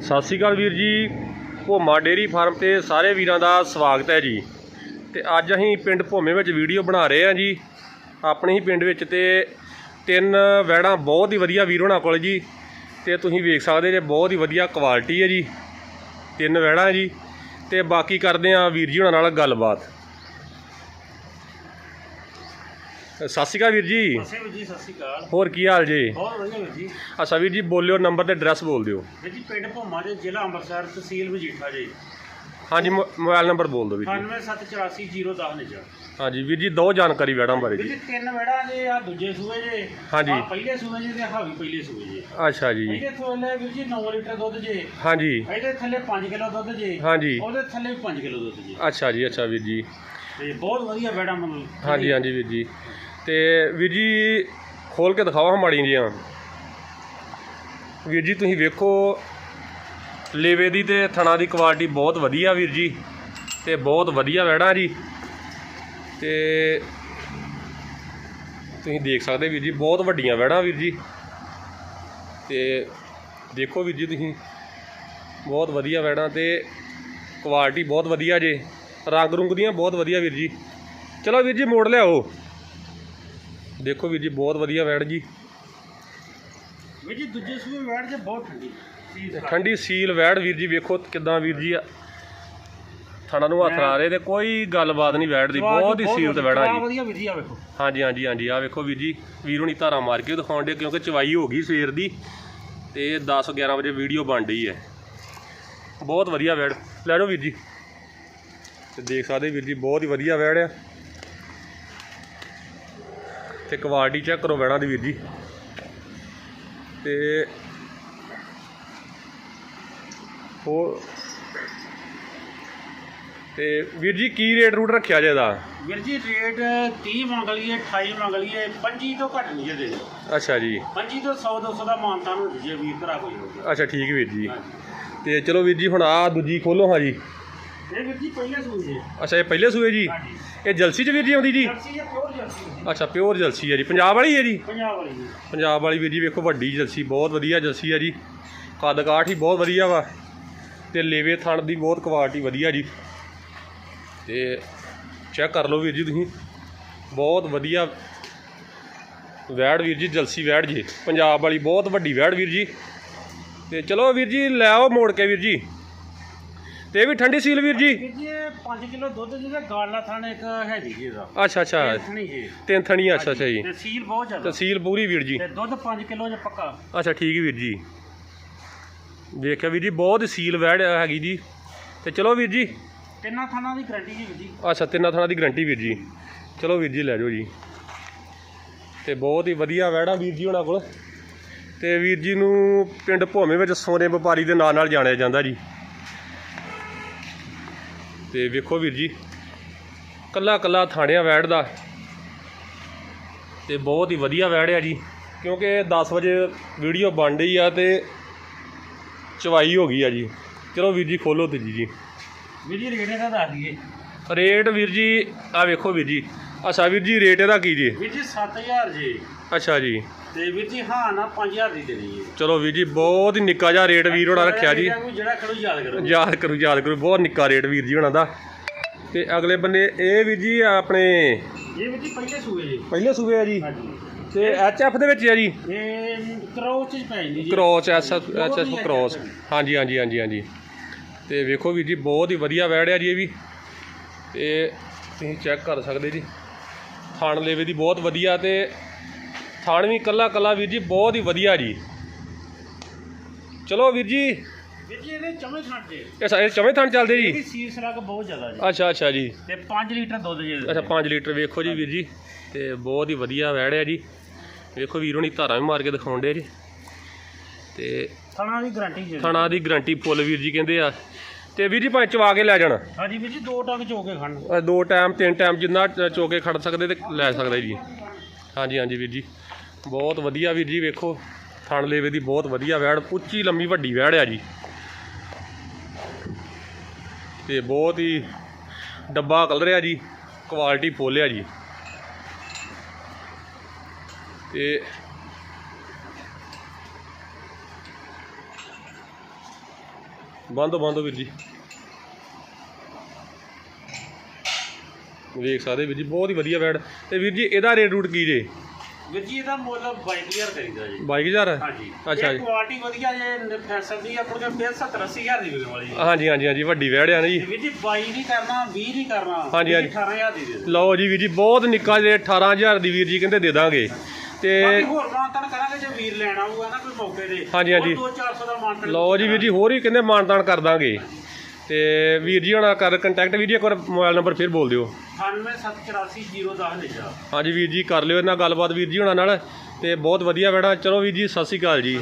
ਸਤਿ ਸ਼੍ਰੀ ਅਕਾਲ ਵੀਰ ਜੀ। Bhoma dairy farm ਤੇ ਸਾਰੇ ਵੀਰਾਂ ਦਾ ਸਵਾਗਤ ਹੈ ਜੀ। ਤੇ ਅੱਜ ਅਸੀਂ ਪਿੰਡ ਭੋਮੇ ਵਿੱਚ ਵੀਡੀਓ ਬਣਾ ਰਹੇ ਹਾਂ ਜੀ। ਆਪਣੇ ਹੀ ਪਿੰਡ ਵਿੱਚ ਤੇ ਤਿੰਨ ਵੈੜਾਂ ਬਹੁਤ ਹੀ ਵਧੀਆ ਵੀਰ ਹੋਣਾ ਕੋਲ ਜੀ। ਤੇ ਤੁਸੀਂ ਵੇਖ ਸਕਦੇ ਜੇ ਬਹੁਤ ਹੀ ਵਧੀਆ ਕੁਆਲਿਟੀ ਹੈ ਜੀ। ਤਿੰਨ ਵੈੜਾਂ ਜੀ। ਤੇ ਬਾਕੀ ਕਰਦੇ ਹਾਂ ਵੀਰ ਜੀ ਹੋਣਾ ਨਾਲ ਗੱਲਬਾਤ। ਸਤਿ ਸ਼੍ਰੀ ਅਕਾਲ ਵੀਰ ਜੀ। ਅਸੇ ਵੀਰ ਜੀ ਸਤਿ ਸ਼੍ਰੀ ਅਕਾਲ। ਹੋਰ ਕੀ ਹਾਲ ਜੀ? ਬਹੁਤ ਵਧੀਆ ਵੀਰ ਜੀ। ਅੱਛਾ ਵੀਰ ਜੀ ਬੋਲਿਓ ਨੰਬਰ ਤੇ ਐਡਰੈਸ ਬੋਲ ਦਿਓ। ਵੀਰ ਜੀ ਪਿੰਡ ਭੋਮਾ ਦੇ ਜ਼ਿਲ੍ਹਾ ਅੰਮ੍ਰਿਤਸਰ ਤਹਿਸੀਲ ਮਜੀਠਾ ਜੀ। ਹਾਂਜੀ ਮੋਬਾਈਲ ਨੰਬਰ ਬੋਲ ਦਿਓ ਵੀਰ ਜੀ। 97848010 ਨਿਜਾ। ਹਾਂਜੀ ਵੀਰ ਜੀ ਦੋ ਜਾਣਕਾਰੀ ਵੈੜਾਂ ਬਾਰੇ ਵੀਰ ਜੀ। ਤਿੰਨ ਵੇੜਾ ਜੇ ਆ ਦੂਜੇ ਸੂਏ ਜੇ ਹਾਂਜੀ। ਆਹ ਪਹਿਲੇ ਸੂਏ ਜੇ ਤੇ ਹਾਵੀ ਪਹਿਲੇ ਸੂਏ ਜੇ। ਅੱਛਾ ਜੀ। ਇਹਦੇ ਥੱਲੇ ਵੀਰ ਜੀ 9 ਲੀਟਰ ਦੁੱਧ ਜੇ। ਹਾਂਜੀ। ਇਹਦੇ ਥੱਲੇ 5 ਕਿਲੋ ਦੁੱਧ ਜੇ। ਹਾਂਜੀ। ਉਹਦੇ ਥੱਲੇ ਵੀ 5 ਕਿਲੋ ਦੁੱਧ ਜੇ। ਅੱਛਾ ਜੀ ਅੱਛਾ ਵੀਰ ਜੀ। ਤੇ ਬਹੁਤ ਵਧੀਆ ਵੇੜਾ ਮਤਲਬ ਹਾਂਜੀ ਹਾਂਜੀ ਵੀਰ ਜੀ। ਤੇ ਵੀਰ ਜੀ ਖੋਲ ਕੇ ਦਿਖਾਓ ਹਾਂ ਮਾੜੀਆਂ ਜੀਆਂ ਵੀਰ ਜੀ ਤੁਸੀਂ ਵੇਖੋ, ਲੇਵੇ ਦੀ ਤੇ ਥਣਾ ਦੀ ਕੁਆਲਿਟੀ ਬਹੁਤ ਵਧੀਆ ਵੀਰ ਜੀ, ਤੇ ਬਹੁਤ ਵਧੀਆ ਵੈੜਾਂ ਜੀ। ਤੇ ਤੁਸੀਂ ਦੇਖ ਸਕਦੇ ਵੀਰ ਜੀ, ਬਹੁਤ ਵੱਡੀਆਂ ਵੈੜਾਂ ਵੀਰ ਜੀ। ਤੇ ਦੇਖੋ ਵੀਰ ਜੀ ਤੁਸੀਂ, ਬਹੁਤ ਵਧੀਆ ਵੈੜਾਂ ਤੇ ਕੁਆਲਿਟੀ ਬਹੁਤ ਵਧੀਆ ਜੇ। ਰੰਗ ਰੁੰਗ ਦੀਆਂ ਬਹੁਤ ਵਧੀਆ ਵੀਰ ਜੀ। ਚਲੋ ਵੀਰ ਜੀ ਮੋੜ ਲਿਆਓ। ਦੇਖੋ ਵੀਰ ਜੀ ਬਹੁਤ ਵਧੀਆ ਵੈੜ ਜੀ। ਵੀਰ ਜੀ ਦੂਜੇ ਸੂਏ ਵੇੜ ਜੇ ਬਹੁਤ ਠੰਡੀ। ਠੰਡੀ ਸੀਲ ਵੈੜ ਵੀਰ ਜੀ ਵੇਖੋ ਕਿਦਾਂ ਵੀਰ ਜੀ ਥਣਾ ਨੂੰ ਹੱਥ ਲਾ ਰਹੇ ਤੇ ਕੋਈ ਗੱਲਬਾਤ ਨਹੀਂ ਵੈੜ ਦੀ ਬਹੁਤ ਹੀ ਸੀਲ ਤੇ ਵੈੜਾਂ ਜੀ। ਵਧੀਆ ਵੀਰ ਜੀ ਆ ਵੇਖੋ। ਹਾਂਜੀ ਹਾਂਜੀ ਹਾਂਜੀ ਆ ਵੇਖੋ ਵੀਰ ਜੀ ਵੀਰ ਹੁਣੀ ਧਾਰਾ ਮਾਰ ਕੇ ਦਿਖਾਉਣ ਦੇ ਕਿਉਂਕਿ ਚਵਾਈ ਹੋ ਗਈ ਸਵੇਰ ਦੀ ਤੇ 10 11 ਵਜੇ ਵੀਡੀਓ ਬਣ ਰਹੀ ਹੈ। ਬਹੁਤ ਵਧੀਆ ਵੈੜ। ਲੈ ਲਓ ਵੀਰ ਜੀ। ਤੇ ਦੇਖ ਸਕਦੇ ਵੀਰ ਜੀ ਬਹੁਤ ਹੀ ਵਧੀਆ ਵੈੜ ਆ। ਤੇ ਕੁਆਲਿਟੀ ਚੈੱਕ ਕਰੋ ਵੈੜਾਂ ਦੀ ਵੀਰ ਜੀ। ਤੇ ਹੋਰ ਤੇ ਵੀਰ ਜੀ ਕੀ ਰੇਟ ਰੂਟ ਰੱਖਿਆ ਜੇ ਇਹਦਾ? ਵੀਰ ਜੀ ਰੇਟ 30 ਮੰਗ ਲਈਏ 28 ਮੰਗ ਲਈਏ 25 ਤੋਂ ਘੱਟ ਨਹੀਂ ਜੇ ਦੇ। ਅੱਛਾ ਜੀ। 25 ਤੋਂ 100 200 ਦਾ ਮਾਨਤਾ ਨੂੰ ਜੇ ਵੀਰ ਭਰਾ ਕੋਈ ਹੋਵੇ ਅੱਛਾ ਠੀਕ ਵੀਰ ਜੀ। ਤੇ ਚਲੋ ਵੀਰ ਜੀ ਹੁਣ ਆ ਦੂਜੀ ਖੋਲੋ ਹਾਂ ਜੀ ਇਹ ਵੀਰ ਜੀ ਪਹਿਲੇ ਜੇ। ਅੱਛਾ ਇਹ ਪਹਿਲੇ ਸੂਏ ਜੀ? ਹਾਂਜੀ। ਇਹ ਜਲਸੀ ਚ ਵੀਰ ਜੀ ਆਉਂਦੀ ਜੀ? ਜਰਸੀ ਜਾਂ ਪਿਓਰ ਜਰਸੀ ਅੱਛਾ ਪਿਓਰ ਜਲਸੀ ਹੈ ਜੀ। ਪੰਜਾਬ ਵਾਲੀ ਹੈ ਜੀ? ਪੰਜਾਬ ਵਾਲੀ ਜੀ। ਪੰਜਾਬ ਵਾਲੀ ਵੀਰ ਜੀ ਵੇਖੋ ਵੱਡੀ ਜਲਸੀ ਬਹੁਤ ਵਧੀਆ ਜਲਸੀ ਹੈ ਜੀ। ਕੱਦ ਕਾਠ ਹੀ ਬਹੁਤ ਵਧੀਆ ਵਾ ਤੇ ਲੇਵੇ ਥਣ ਦੀ ਬਹੁਤ ਕੁਆਲਿਟੀ ਵਧੀਆ ਜੀ। ਤੇ ਚੈੱਕ ਕਰ ਲਓ ਵੀਰ ਜੀ ਤੁਸੀਂ। ਬਹੁਤ ਵਧੀਆ ਵੈੜ ਵੀਰ ਜੀ ਜਲਸੀ ਵੈੜ ਜੀ। ਪੰਜਾਬ ਵਾਲੀ ਬਹੁਤ ਵੱਡੀ ਵੈੜ ਵੀਰ ਜੀ। ਤੇ ਚਲੋ ਵੀਰ ਜੀ ਲੈ ਆਓ ਮੋੜ ਕੇ ਵੀਰ ਜੀ। ਤੇ ਇਹ ਵੀ ਠੰਡੀ ਸੀਲ ਵੀਰ ਜੀ। ਵੀਰ ਜੀ 5 ਕਿਲੋ ਦੁੱਧ ਜਿਹਦਾ ਗਾਲਾ ਥਣ ਇੱਕ ਹੈਗੀ ਜੀ ਇਹਦਾ। ਅੱਛਾ ਅੱਛਾ। ਥਣੀ ਜੀ। ਤਿੰਨ ਥਣੀ ਅੱਛਾ ਅੱਛਾ ਜੀ। ਤੇ ਸੀਲ ਬਹੁਤ ਜ਼ਿਆਦਾ। ਤਹਿਸੀਲ ਪੂਰੀ ਵੀਰ ਜੀ। ਤੇ ਦੁੱਧ 5 ਕਿਲੋ ਜੇ ਪੱਕਾ। ਅੱਛਾ ਠੀਕ ਵੀਰ ਜੀ। ਵੇਖਿਆ ਵੀਰ ਜੀ ਬਹੁਤ ਸੀਲ ਵੈੜ ਹੈਗੀ ਜੀ। ਤੇ ਚਲੋ ਵੀਰ ਜੀ। ਤਿੰਨਾਂ ਥਾਣਾ ਦੀ ਗਰੰਟੀ ਜੀ ਵੀਰ ਜੀ। ਅੱਛਾ ਤਿੰਨਾਂ ਥਾਣਾ ਦੀ ਗਰੰਟੀ ਵੀਰ ਜੀ। ਚਲੋ ਵੀਰ ਜੀ ਲੈ ਜਾਓ ਜੀ। ਤੇ ਬਹੁਤ ਹੀ ਵਧੀਆ ਵੈੜਾਂ ਵੀਰ ਜੀ ਉਹਨਾਂ ਕੋਲ। ਤੇ ਵੀਰ ਜੀ ਨੂੰ ਪਿੰਡ ਭੋਵੇਂ ਵਿੱਚ ਸੋਨੇ ਵਪਾਰੀ ਦੇ ਨਾਂ ਨਾਲ ਜਾਣਿਆ ਜਾਂਦਾ ਜੀ। ਤੇ ਵੇਖੋ ਵੀਰ ਜੀ ਕੱਲਾ ਕੱਲਾ ਥਾਣਿਆ ਵੈੜ ਦਾ ਤੇ ਬਹੁਤ ਹੀ ਵਧੀਆ ਵੈੜ ਆ ਜੀ ਕਿਉਂਕਿ 10 ਵਜੇ ਵੀਡੀਓ ਬਣ ਰਹੀ ਆ ਤੇ ਚਵਾਈ ਹੋ ਗਈ ਆ ਜੀ। ਚਲੋ ਵੀਰ ਜੀ ਖੋਲੋ ਤੇ ਜੀ ਜੀ। ਵੀਰ ਜੀ ਰੇਟ ਇਹਦਾ ਦੱਸ ਦਈਏ। ਰੇਟ ਵੀਰ ਜੀ ਆ ਵੇਖੋ ਵੀਰ ਜੀ ਅੱਛਾ ਵੀਰ ਜੀ ਰੇਟ ਇਹਦਾ ਕੀ ਜੀ? ਵੀਰ ਜੀ 7000 ਜੀ। ਅੱਛਾ ਜੀ। ਤੇ ਵੀਰ ਜੀ ਹਾਂ ਨਾ 5000 ਦੀ ਦੇਣੀ ਹੈ ਚਲੋ ਵੀਰ ਜੀ ਬਹੁਤ ਹੀ ਨਿੱਕਾ ਜਿਹਾ ਰੇਟ ਵੀਰ ਹੋਣਾ ਰੱਖਿਆ ਜੀ। ਜਿਹੜਾ ਖੜੂ ਯਾਦ ਕਰੋ। ਯਾਦ ਕਰੂ ਯਾਦ ਕਰੂ ਬਹੁਤ ਨਿੱਕਾ ਰੇਟ ਵੀਰ ਜੀ ਹੋਣਾ ਦਾ। ਤੇ ਅਗਲੇ ਬੰਨੇ ਇਹ ਵੀਰ ਜੀ ਆਪਣੇ ਇਹ ਵੀਰ ਜੀ ਪਹਿਲੇ ਸੂਏ ਜੀ। ਪਹਿਲੇ ਸੂਬੇ ਆ ਜੀ। ਤੇ ਐਚ ਐਫ ਦੇ ਵਿੱਚ ਆ ਜੀ। ਇਹ ਕਰੋਚ ਚ ਪੈ ਜਾਂਦੀ ਜੀ। Cross S H F cross ਹਾਂਜੀ ਹਾਂਜੀ ਹਾਂਜੀ ਹਾਂਜੀ। ਤੇ ਵੇਖੋ ਵੀਰ ਜੀ ਬਹੁਤ ਹੀ ਵਧੀਆ ਵੈੜ ਆ ਜੀ ਇਹ ਵੀ। ਤੇ ਤੁਸੀਂ ਚੈੱਕ ਕਰ ਸਕਦੇ ਜੀ। ਥਾਣ ਲੇਵੇ ਦੀ ਬਹੁਤ ਵਧੀਆ ਤੇ ਥਾਣ ਵੀ ਕੱਲਾ ਕੱਲਾ ਵੀਰ ਜੀ ਬਹੁਤ ਹੀ ਵਧੀਆ ਜੀ। ਚਲੋ ਵੀਰ ਜੀ। ਵੀਰ ਜੀ ਇਹਦੇ ਚਮੇ ਛੱਡ ਦੇ ਇਹ ਸਾਰੇ ਚਵੇਂ ਥਾਣ ਚੱਲਦੇ ਇਹਦੀ ਜੀ ਸੀਰ ਸਲਗ ਬਹੁਤ ਜ਼ਿਆਦਾ ਜੀ। ਅੱਛਾ ਅੱਛਾ ਜੀ। ਤੇ 5 ਲੀਟਰ ਦੁੱਧ ਜੀ ਇਹਦੇ। ਅੱਛਾ 5 ਲੀਟਰ ਵੇਖੋ ਜੀ ਵੀਰ ਜੀ। ਤੇ ਬਹੁਤ ਹੀ ਵਧੀਆ ਵੈੜ ਆ ਜੀ। ਵੇਖੋ ਵੀਰ ਹੁਣੀ ਧਾਰਾਂ ਵੀ ਮਾਰ ਕੇ ਦਿਖਾਉਣ ਦੇ ਜੀ। ਤੇ ਥਣਾ ਦੀ ਗਾਰੰਟੀ ਜੀ। ਥਣਾ ਦੀ ਗਰੰਟੀ ਫੁੱਲ ਵੀਰ ਜੀ ਕਹਿੰਦੇ ਆ। ਤੇ ਵੀਰ ਜੀ ਭਾਵੇਂ ਚਵਾ ਕੇ ਲੈ ਜਾਣ। ਹਾਂਜੀ ਵੀਰ ਜੀ ਦੋ ਟੰਗ ਚੋ ਕੇ ਖੜਨ। ਦੋ ਟਾਈਮ ਤਿੰਨ ਟਾਈਮ ਜਿੰਨਾ ਚ- ਚੋਕੇ ਖੜ ਸਕਦੇ ਤੇ ਲੈ ਸਕਦੇ ਜੀ। ਹਾਂਜੀ ਹਾਂਜੀ ਵੀਰ ਜੀ। ਬਹੁਤ ਵਧੀਆ ਵੀਰ ਜੀ, ਵੇਖੋ। ਥਣ ਲੇਵੇ ਦੀ ਬਹੁਤ ਵਧੀਆ ਵੈੜ ਉੱਚੀ ਲੰਮੀ ਵੱਡੀ ਵੈੜ ਆ ਜੀ। ਤੇ ਬਹੁਤ ਹੀ ਡੱਬਾ ਕਲਰ ਆ ਜੀ, ਕੁਆਲਿਟੀ ਫੁੱਲ ਆ ਜੀ। ਤੇ ਬੰਦੋ, ਬੰਦ ਵੀਰ ਜੀ। ਵੇਖ ਸਕਦੇ ਵੀਰ ਜੀ, ਬਹੁਤ ਹੀ ਵਧੀਆ ਬੈਡ ਤੇ ਵੀਰ ਜੀ, ਇਹਦਾ ਰੇਟ ਰੂਟ ਕੀ ਜੇ? ਵੀਰ ਜੀ ਇਹਦਾ ਮੁੱਲ 22000 ਕਰੀਦਾ ਜੀ 22000 ਹਾਂਜੀ ਅੱਛਾ ਇਹ ਜੀ। ਕੁਆਲਿਟੀ ਵਧੀਆ ਜੇ ਫੈਸ਼ਨ ਦੀ ਆਪਣੇ ਕੋਲ ਫਿਰ 70 80000 ਦੀ ਵਿਕਣ ਵਾਲੀ ਹੈ ਹਾਂਜੀ ਹਾਂਜੀ ਹਾਂਜੀ ਵੱਡੀ ਵੈੜ ਆ ਨਾ ਜੀ ਤੇ ਵੀਰ ਜੀ 22 ਨਹੀਂ ਕਰਨਾ 20 ਨਹੀਂ ਕਰਨਾ ਹਾਂਜੀ, ਵੀਰ ਜੀ ਹਾਂਜੀ। 18000 ਦੀ ਦੇ ਦਿਓ। ਲਓ ਜੀ ਵੀਰ ਜੀ ਬਹੁਤ ਨਿੱਕਾ ਜੇ 18000 ਦੀ ਵੀਰ ਜੀ ਕਹਿੰਦੇ ਦੇ ਦਾਂਗੇ ਤੇ ਹੋਰ ਮਾਨਤਨ ਕਰਾਂਗੇ ਜੇ ਵੀਰ ਲੈਣ ਆਊਗਾ ਨਾ ਕੋਈ ਮੌਕੇ ਤੇ ਹਾਂਜੀ, ਹਾਂਜੀ। 2-400 ਦਾ ਮਾਨਤਨ ਲਓ ਜੀ ਵੀਰ ਜੀ ਹੋਰ ਵੀ ਕਹਿੰਦੇ ਮਾਨਤਾਨ ਕਰ ਦਾਂਗੇ ਤੇ ਵੀਰ ਜੀ ਹੁਣਾਂ ਕਰ ਕੰਟੈਕਟ ਵੀਰ ਜੀ ਇੱਕ ਵਾਰ ਮੋਬਾਈਲ ਨੰਬਰ ਫਿਰ ਬੋਲ ਦਿਓ। 97848010 ਲਿਖਿਆ ਹਾਂਜੀ ਵੀਰ ਜੀ ਕਰ ਲਿਓ ਇਹਨਾਂ ਗੱਲਬਾਤ ਵੀਰ ਜੀ ਹੁਣਾਂ ਨਾਲ ਤੇ ਬਹੁਤ ਵਧੀਆ ਵੈੜਾ ਚਲੋ ਵੀਰ ਜੀ ਸਤਿ ਸ਼੍ਰੀ ਅਕਾਲ ਜੀ।